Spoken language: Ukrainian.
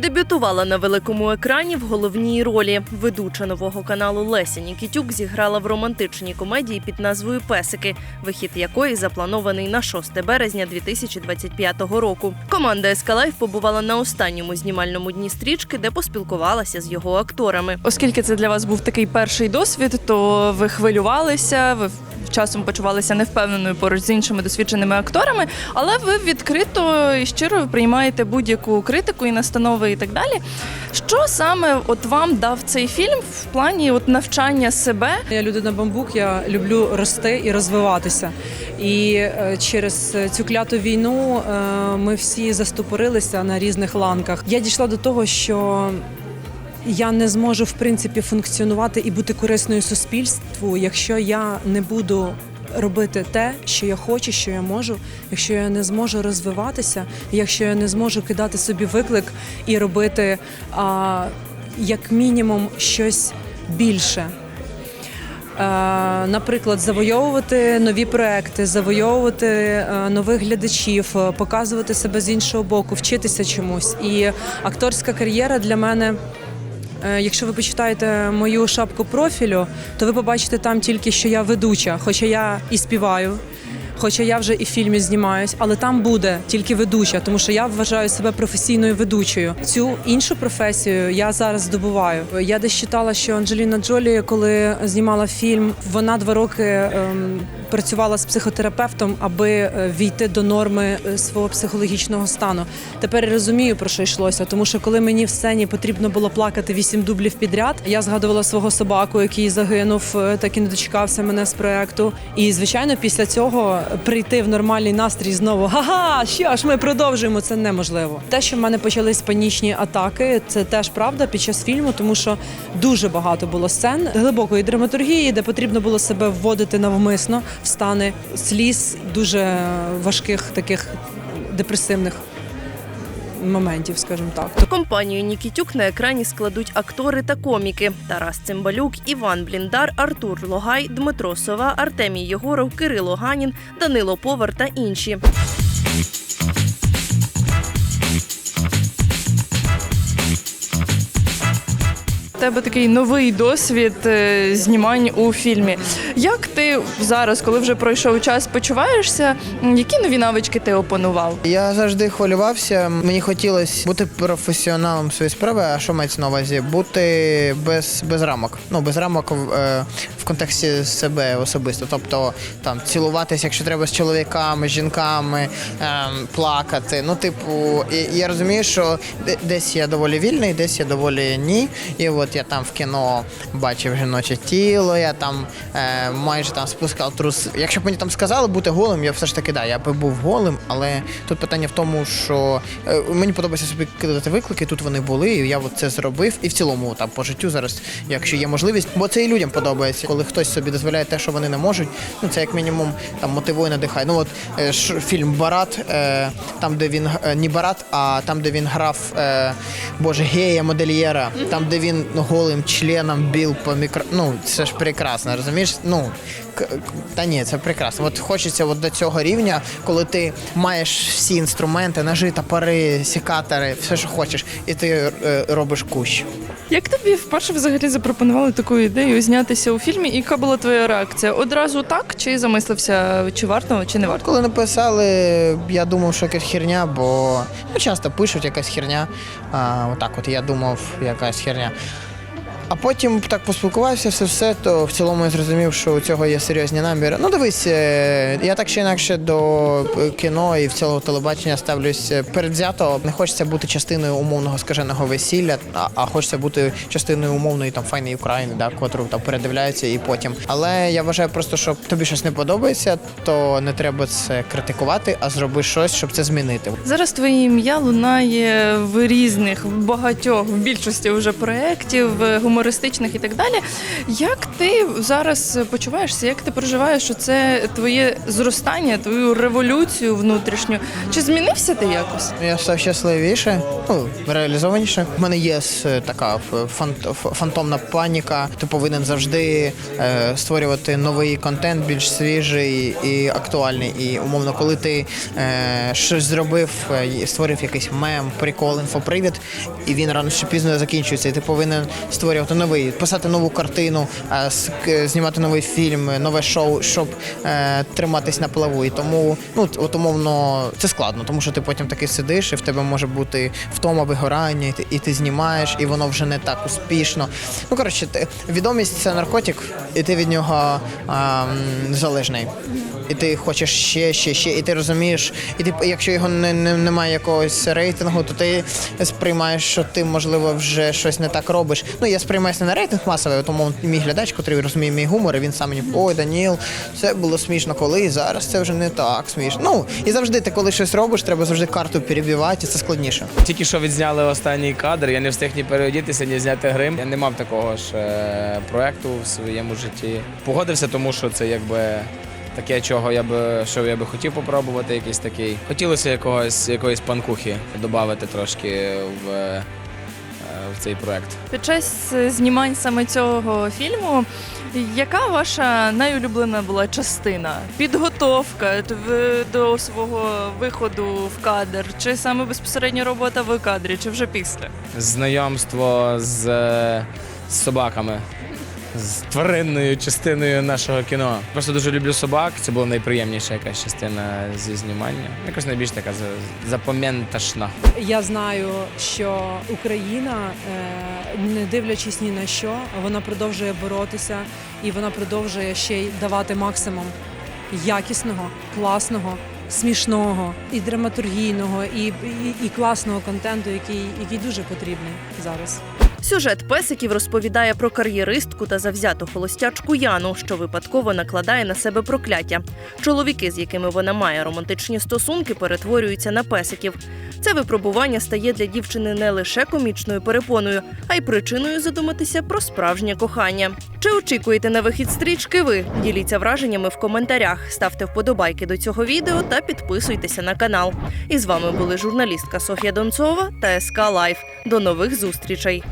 Дебютувала на великому екрані в головній ролі. Ведуча нового каналу Леся Нікітюк зіграла в романтичній комедії під назвою Песики, вихід якої запланований на 6 березня 2025 року. Команда Ескалайф побувала на останньому знімальному дні стрічки, де поспілкувалася з його акторами. Оскільки це для вас був такий перший досвід, то ви хвилювалися, ви часом почувалися невпевненою поруч з іншими досвідченими акторами, але ви відкрито і щиро приймаєте будь-яку критику і настанови і так далі. Що саме от вам дав цей фільм в плані от навчання себе? Я людина бамбук, я люблю рости і розвиватися. І е, через цю кляту війну е, ми всі застопорилися на різних ланках. Я дійшла до того, що я не зможу в принципі функціонувати і бути корисною суспільству, якщо я не буду робити те, що я хочу, що я можу, якщо я не зможу розвиватися, якщо я не зможу кидати собі виклик і робити а, як мінімум щось більше. Е, Наприклад, завойовувати нові проекти, завойовувати е, нових глядачів, е, показувати себе з іншого боку, вчитися чомусь. І акторська кар'єра для мене. Е, Якщо ви почитаєте мою шапку профілю, то ви побачите там тільки, що я ведуча, хоча я і співаю, хоча я вже і в фільмі знімаюсь, але там буде тільки ведуча, тому що я вважаю себе професійною ведучою. Цю іншу професію я зараз здобуваю. Я десь читала, що Анджеліна Джолі, коли знімала фільм, вона два роки ем, працювала з психотерапевтом, аби е, війти до норми е, свого психологічного стану. Тепер я розумію про що йшлося, тому що коли мені в сцені потрібно було плакати вісім дублів підряд, я згадувала свого собаку, який загинув, е, так і не дочекався мене з проекту. І звичайно, після цього прийти в нормальний настрій знову га-га, що ж ми продовжуємо. Це неможливо. Те, що в мене почались панічні атаки, це теж правда під час фільму, тому що дуже багато було сцен глибокої драматургії, де потрібно було себе вводити навмисно в стани сліз, дуже важких таких депресивних моментів, скажімо так. Компанію Нікітюк на екрані складуть актори та коміки: Тарас Цимбалюк, Іван Бліндар, Артур Логай, Дмитро Сова, Артемій Єгоров, Кирило Ганін, Данило Повар та інші. У тебе такий новий досвід е, знімань у фільмі. Як ти зараз, коли вже пройшов час, почуваєшся? Які нові навички ти опанував? Я завжди хвилювався. Мені хотілося бути професіоналом своєї справи. А що мається на увазі? Бути без, без рамок. Ну без рамок в, е, в контексті себе особисто. Тобто там цілуватися, якщо треба з чоловіками, з жінками, ем, плакати. Ну, типу, і, я розумію, що десь я доволі вільний, десь я доволі ні. І от я там в кіно бачив жіноче тіло, я там е, майже там спускав трус. Якщо б мені там сказали бути голим, я все ж таки да, я би був голим, але тут питання в тому, що е, мені подобається собі кидати виклики, тут вони були, і я от це зробив. І в цілому там по життю зараз, якщо є можливість, бо це і людям подобається, коли хтось собі дозволяє те, що вони не можуть. Ну це як мінімум там мотивує, надихає. Ну от е, ш- фільм Барат, е, там де він е, не Барат, а там, де він грав е, боже гея модельєра, там де він голим членом біл по мікро. Ну це ж прекрасно, розумієш? Ну та ні, це прекрасно. От хочеться от до цього рівня, коли ти маєш всі інструменти, ножи, топори, сікатори, все, що хочеш, і ти е, робиш кущ. Як тобі вперше взагалі запропонували таку ідею знятися у фільмі? І яка була твоя реакція? Одразу так чи замислився, чи варто, чи не варто? Коли написали, я думав, що якась херня, бо ну, часто пишуть якась херня. А, отак от я думав, якась херня. А потім так поспілкувався, все все, то в цілому я зрозумів, що у цього є серйозні наміри. Ну дивись, е, я так чи інакше до е, кіно і в цілого телебачення ставлюсь е, передвзято. Не хочеться бути частиною умовного скаженого весілля, а, а хочеться бути частиною умовної там файної України, да, котру там передивляються і потім. Але я вважаю просто, що тобі щось не подобається, то не треба це критикувати, а зроби щось, щоб це змінити. Зараз твоє ім'я лунає в різних, в багатьох, в більшості вже проєктів, в гумористичних і так далі. Як ти зараз почуваєшся? Як ти переживаєш, що це твоє зростання, твою революцію внутрішню? Чи змінився ти якось? Я став щасливіше, ну, реалізованіше. У мене є така фантомна паніка. Ти повинен завжди е, створювати новий контент, більш свіжий і актуальний. І умовно, коли ти е, щось зробив, е, створив якийсь мем, прикол, інфопривід, і він рано чи пізно закінчується, і ти повинен створювати новий, писати нову картину, знімати новий фільм, нове шоу, щоб е, триматись на плаву. І тому, ну от умовно, це складно, тому що ти потім таки сидиш, і в тебе може бути втома вигорання, і ти, і ти знімаєш, і воно вже не так успішно. Ну коротше, відомість це наркотик, і ти від нього а, залежний. І ти хочеш ще, ще, ще, і ти розумієш, і ти, якщо його не, не, немає якогось рейтингу, то ти сприймаєш, що ти, можливо, вже щось не так робиш. Ну, я сприймаюся не на рейтинг масовий, тому мій глядач, який розуміє мій гумор, і він сам мені, ой, Даніл, це було смішно коли, зараз це вже не так смішно. Ну, і завжди ти, коли щось робиш, треба завжди карту перебивати, і це складніше. Тільки що відзняли останній кадр, я не встиг ні переодітися, ні зняти грим. Я не мав такого ж е, проекту в своєму житті. Погодився, тому що це якби таке, чого я би що я би хотів попробувати, якийсь такий. Хотілося якогось якоїсь панкухи додати трошки в, е, в цей проект. Під час е, знімань саме цього фільму, яка ваша найулюблена була частина? Підготовка в- до свого виходу в кадр, чи саме безпосередньо робота в кадрі, чи вже після? Знайомство з, е, з собаками. З тваринною частиною нашого кіно. Просто дуже люблю собак. Це була найприємніша якась частина зі знімання. Якось найбільш така за- запам'яташна. Я знаю, що Україна, е, не дивлячись ні на що, вона продовжує боротися і вона продовжує ще й давати максимум якісного, класного, смішного і драматургійного, і, і, і класного контенту, який, який дуже потрібний зараз. Сюжет песиків розповідає про кар'єристку та завзяту холостячку Яну, що випадково накладає на себе прокляття. Чоловіки, з якими вона має романтичні стосунки, перетворюються на песиків. Це випробування стає для дівчини не лише комічною перепоною, а й причиною задуматися про справжнє кохання. Чи очікуєте на вихід стрічки? Ви діліться враженнями в коментарях, ставте вподобайки до цього відео та підписуйтеся на канал. І з вами були журналістка Софія Донцова та СК Лайф. До нових зустрічей.